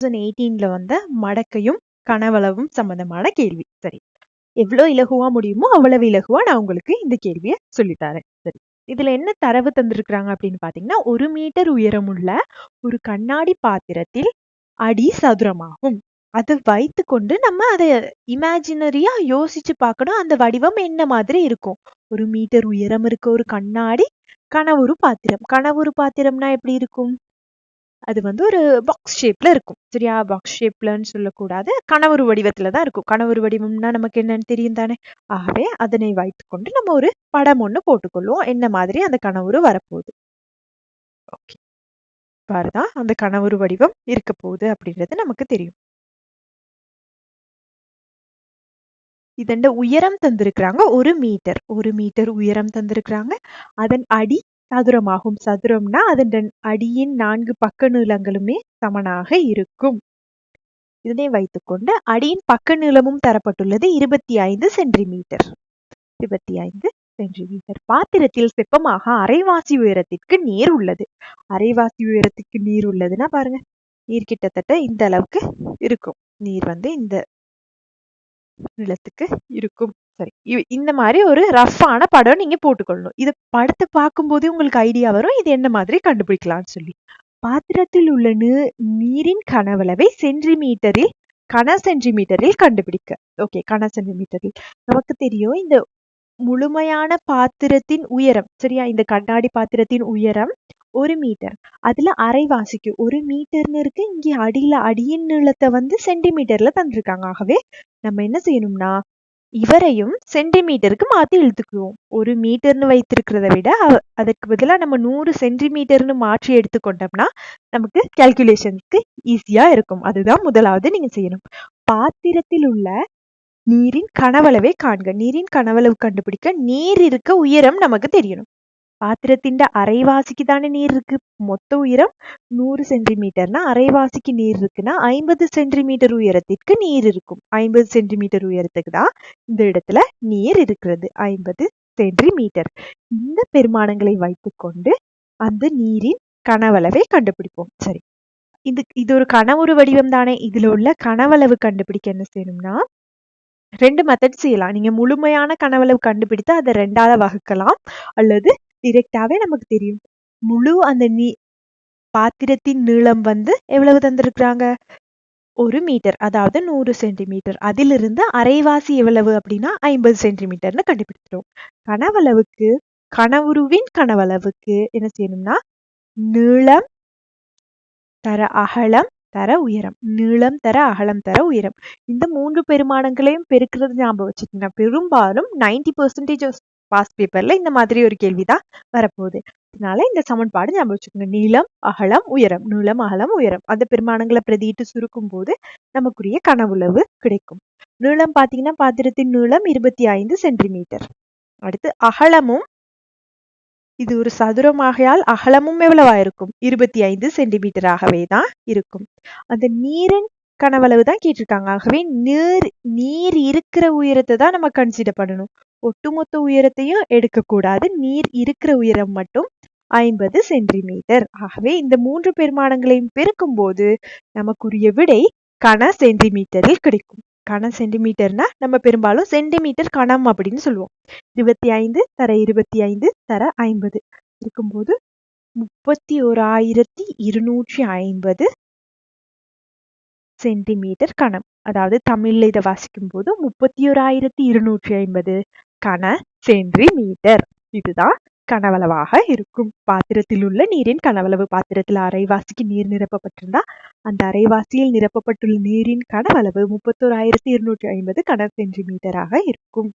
Thousand எயிட்டீன்ல வந்த மடக்கையும் கனவளவும் சம்பந்தமான கேள்வி. சரி. எவ்வளவு இலகுவா முடியுமோ அவ்வளவு இலகுவா நான் உங்களுக்கு இந்த கேள்வியை சொல்லித்தரேன் சரி. இதுல என்ன தரவு தந்திருக்கிறாங்க அப்படின்னு பாத்தீங்கன்னா ஒரு மீட்டர் உயரமுள்ள ஒரு கண்ணாடி பாத்திரத்தில் அடி சதுரமாகும். அதை வைத்து கொண்டு நம்ம அதை இமேஜினரியா யோசிச்சு பார்க்கணும். அந்த வடிவம் என்ன மாதிரி இருக்கும்? ஒரு மீட்டர் உயரம் இருக்க ஒரு கண்ணாடி கனவுரு பாத்திரம். கனவுரு பாத்திரம்னா எப்படி இருக்கும்? அது வந்து ஒரு பாக்ஸ் ஷேப்ல இருக்கும். சரியா? பாக்ஸ் ஷேப்லன்னு சொல்லக்கூடாது. கனவுரு வடிவத்துல தான் இருக்கும். கணவரு வடிவம்னா நமக்கு என்னன்னு தெரியும் தானே? ஆகவே அதனை வைத்துக்கொண்டு நம்ம ஒரு படம் ஒண்ணு போட்டுக்கொள்வோம். என்ன மாதிரி அந்த கனவுரு வரப்போகுது. ஓகே பாருதான் அந்த கனவுரு வடிவம் இருக்க போகுது அப்படின்றது நமக்கு தெரியும். இதண்ட உயரம் தந்திருக்கிறாங்க ஒரு மீட்டர் ஒரு மீட்டர் உயரம் தந்திருக்கிறாங்க. அதன் அடி சதுரமாகும். சதுரம்னா அதன் அடியின் நான்கு பக்க நீளங்களுமே சமனாக இருக்கும். இதனை வைத்துக்கொண்டு அடியின் பக்க நீளமும் தரப்பட்டுள்ளது இருபத்தி ஐந்து சென்டிமீட்டர். இருபத்தி ஐந்து சென்டிமீட்டர். பாத்திரத்தில் செப்பமாக அரைவாசி உயரத்திற்கு நீர் உள்ளது. அரைவாசி உயரத்திற்கு நீர் உள்ளதுன்னா பாருங்க. நீர் கிட்டத்தட்ட இந்த அளவுக்கு இருக்கும். நீர் வந்து இந்த நிலத்துக்கு இருக்கும். சரி இந்த மாதிரி ஒரு ரஃப்பான படம் நீங்க போட்டுக்கொள்ளணும். இது படத்தை பார்க்கும்போதே உங்களுக்கு ஐடியா வரும். இது என்ன மாதிரி கண்டுபிடிக்கலாம்னு சொல்லி. பாத்திரத்தில் உள்ள நீரின் கனவளவை சென்டிமீட்டரில் கன சென்டிமீட்டரில் கண்டுபிடிக்க. ஓகே கன சென்டிமீட்டரில். நமக்கு தெரியும் இந்த முழுமையான பாத்திரத்தின் உயரம். சரியா? இந்த கண்ணாடி பாத்திரத்தின் உயரம் ஒரு மீட்டர். அதுல அரைவாசிக்கு ஒரு மீட்டர்னு இருக்கு. இங்கே அடியில அடியின் நீளத்தை வந்து சென்டிமீட்டர்ல தந்திருக்காங்க. ஆகவே நம்ம என்ன செய்யணும்னா இவரையும் சென்டிமீட்டருக்கு மாத்தி இழுத்துக்குவோம். ஒரு மீட்டர்னு வைத்திருக்கிறத விட அதுக்கு பதிலா நம்ம நூறு சென்டிமீட்டர்னு மாற்றி எடுத்துக்கொண்டோம்னா நமக்கு கேல்குலேஷனுக்கு ஈஸியா இருக்கும். அதுதான் முதலாவது நீங்க செய்யணும். பாத்திரத்தில் உள்ள நீரின் கனவளவை காண்க. நீரின் கனவளவு கண்டுபிடிக்க நீர் இருக்க உயரம் நமக்கு தெரியணும். பாத்திரத்தின் அரைவாசிக்கு தானே நீர் இருக்கு? மொத்த உயரம் நூறு சென்டிமீட்டர்னா அரைவாசிக்கு நீர் இருக்குன்னா ஐம்பது சென்டிமீட்டர் உயரத்திற்கு நீர் இருக்கும். ஐம்பது சென்டிமீட்டர் உயரத்துக்கு தான் இந்த இடத்துல நீர் இருக்கிறது. ஐம்பது சென்டிமீட்டர் இந்த பெருமானங்களை வைத்துக்கொண்டு அந்த நீரின் கனவளவை கண்டுபிடிப்போம். சரி. இது இது ஒரு கனவுரு வடிவம் தானே. இதுல உள்ள கனவளவு கண்டுபிடிக்க என்ன செய்யணும்னா ரெண்டு மெத்தட் செய்யலாம். நீங்க முழுமையான கனவளவு கண்டுபிடித்து அதை ரெண்டாவது வகுக்கலாம். அல்லது டிரெக்டாவே நமக்கு தெரியும். முழு அந்த நீ பாத்திரத்தின் நீளம் வந்து எவ்வளவு தந்திருக்கிறாங்க? ஒரு மீட்டர் அதாவது நூறு சென்டிமீட்டர். அதிலிருந்து அரைவாசி எவ்வளவு அப்படின்னா ஐம்பது சென்டிமீட்டர்னு கண்டுபிடிச்சிடும் கனவளவுக்கு கனவுருவின் கனவளவுக்கு என்ன செய்யணும்னா நீளம் தர அகலம் தர உயரம். நீளம் தர அகலம் தர உயரம். இந்த மூன்று பெருமானங்களையும் பெருக்கிறது ஞாபகம் வச்சுக்கோங்க. பெரும்பாலும் நைன்டி பர்சன்டேஜ் பாஸ்ட் பேப்பர்ல இந்த மாதிரி ஒரு கேள்விதான் வரப்போகுது. அதனால இந்த சமன்பாடு ஞாபகம் வச்சுக்கோங்க. நீளம் அகலம் உயரம். நீளம் அகலம் உயரம். அந்த பெருமானங்களை பிரதியிட்டு சுருக்கும் போது நமக்குரிய கனவுளவு கிடைக்கும். நீளம் பாத்தீங்கன்னா பாத்திரத்தின் நீளம் இருபத்தி ஐந்து சென்டிமீட்டர். அடுத்து அகலமும் இது ஒரு சதுரமாகையால் அகலமும் எவ்வளவா இருக்கும்? இருபத்தி ஐந்து சென்டிமீட்டராகவே தான் இருக்கும். அந்த நீரின் கனவளவு தான் கேட்டிருக்காங்க. ஆகவே நீர் நீர் இருக்கிற உயரத்தை தான் நம்ம கன்சிடர் பண்ணணும். ஒட்டுமொத்த உயரத்தையும் எடுக்கக்கூடாது. நீர் இருக்கிற உயரம் மட்டும் ஐம்பது சென்டிமீட்டர். ஆகவே இந்த மூன்று பெருமானங்களையும் பெருக்கும் போது நமக்குரிய விடை கன சென்டிமீட்டரில் கிடைக்கும். கன சென்டிமீட்டர்னா நம்ம பெரும்பாலும் சென்டிமீட்டர் கணம் அப்படின்னு சொல்லுவோம். இருபத்தி ஐந்து தர இருபத்தி ஐந்து தர ஐம்பது. இருக்கும்போது முப்பத்தி ஓராயிரத்தி இருநூற்றி ஐம்பது சென்டிமீட்டர் கணம். அதாவது தமிழ்ல இதை வாசிக்கும் போது முப்பத்தி ஓராயிரத்தி இருநூற்றி ஐம்பது கன சென்டிமீட்டர் இதுதான் கனவளவாக இருக்கும். பாத்திரத்தில் உள்ள நீரின் கனவளவு பாத்திரத்தில் அரைவாசிக்கு நீர் நிரப்பப்பட்டிருந்தா அந்த அரைவாசியில் நிரப்பப்பட்டுள்ள நீரின் கனவளவு முப்பத்தோராயிரத்தி இருநூற்றி ஐம்பது கன சென்டிமீட்டராக இருக்கும்.